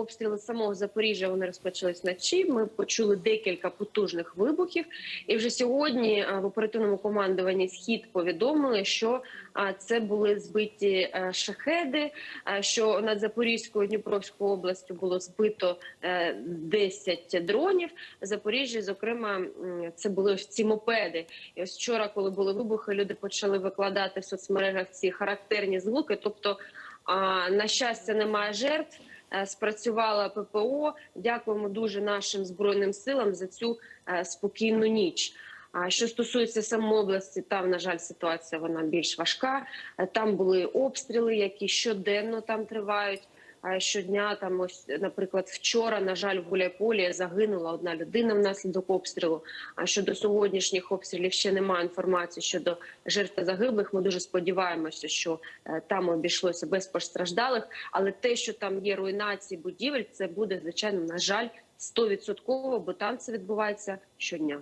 обстріли самого Запоріжжя вони розпочались вночі. Ми почули декілька потужних вибухів, і вже сьогодні в оперативному командуванні схід повідомили, що це були збиті е, шахеди. Що над Запорізькою Дніпровською областю було збито е, 10 дронів. В Запоріжжі, зокрема, це були ось ці мопеди. І ось вчора, коли були вибухи, люди почали викладати в соцмережах ці характерні звуки. Тобто, на щастя, немає жертв. Е, Спрацювала ППО. Дякуємо дуже нашим збройним силам за цю е, спокійну ніч. А що стосується самої області, там на жаль ситуація вона більш важка. Е, Там були обстріли, які щоденно там тривають. Щодня там, ось, наприклад, вчора, на жаль, в Гуляйполі загинула одна людина внаслідок обстрілу. А щодо сьогоднішніх обстрілів ще немає інформації щодо жертв та загиблих. Ми дуже сподіваємося, що е, там обійшлося без постраждалих. Але те, що там є руйнації будівель, це буде звичайно на жаль 100%, бо там це відбувається щодня.